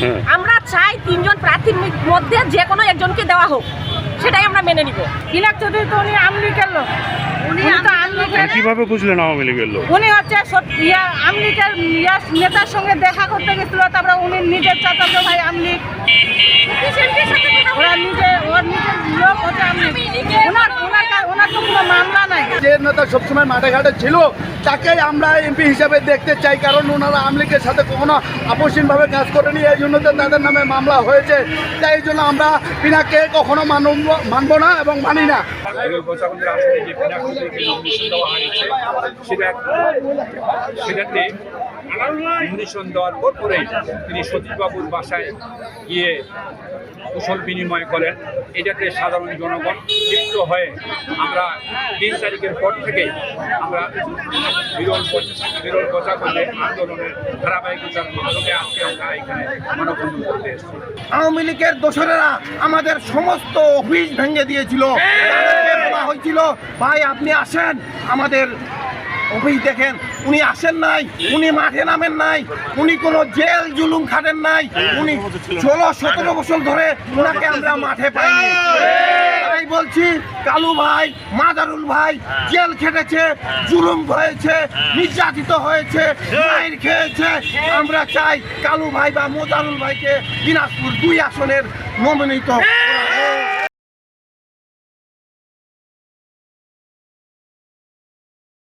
হুম। আমরা চাই তিনজন প্রার্থীর মধ্যে যে কোনো একজনকে দেওয়া হোক। সেটাই আমরা মেনে নিব। ইলাক চৌধুরী তো উনি আমলিকের লোক। উনি তো আমলিকের মানে কীভাবে বুঝলেন আওয়ামী লীগের লোক? উনি হচ্ছে ইয়া আমলিকের ইয়া নেতার সঙ্গে দেখা করতে গেছিল তারপরে উনি নিজের চাচাতো ভাই আমলিক। ওরা নিজে ওর নিজের লোক হচ্ছে আমলিক ওনার ওনার কা- ওনার তো কোনো মামলা নাই যে নেতা সবসময় মাঠে ঘাটে ছিল তাকেই আমরা এমপি হিসাবে দেখতে চাই, কারণ ওনারা আমলিকের সাথে কখনো আপসীনভাবে কাজ করেনি, এই জন্য তো তাদের নামে মামলা হয়েছে। তাই এই জন্য আমরা পিনাকে কখনো মানব মানব না এবং মানি না। তিনি সতীশবাবুর বাসায় গিয়ে কুশল বিনিময় করেন। এটাতে সাধারণ জনগণ লিপ্ত হয়ে আমরা তিন তারিখের পর থেকেই আমরা বিরল বিরল গোসাগঞ্জে আন্দোলনের ধারাবাহিকতার মাধ্যমে আজকে আমরা এখানে মানববন্ধন করতে এসেছি। আওয়ামী লীগের দোসরেরা আমাদের সমস্ত অফিস ভেঙে দিয়েছিল। হয়েছিল, ভাই, আপনি আসেন। আমাদের অফিস দেখেন। উনি আসেন নাই, উনি মাঠে নামেন নাই, উনি কোনো জেল জুলুম খাটেন নাই, উনি ষোলো, সতেরো বছর ধরে ওনাকে আমরা মাঠে পাইনি। বলছি কালু ভাই মাদারুল ভাই জেল খেটেছে জুলুম হয়েছে নির্যাতিত হয়েছে মায়ের খেয়েছে। আমরা চাই কালু ভাই বা মোদারুল ভাইকে দিনাজপুর দুই আসনের মনোনীত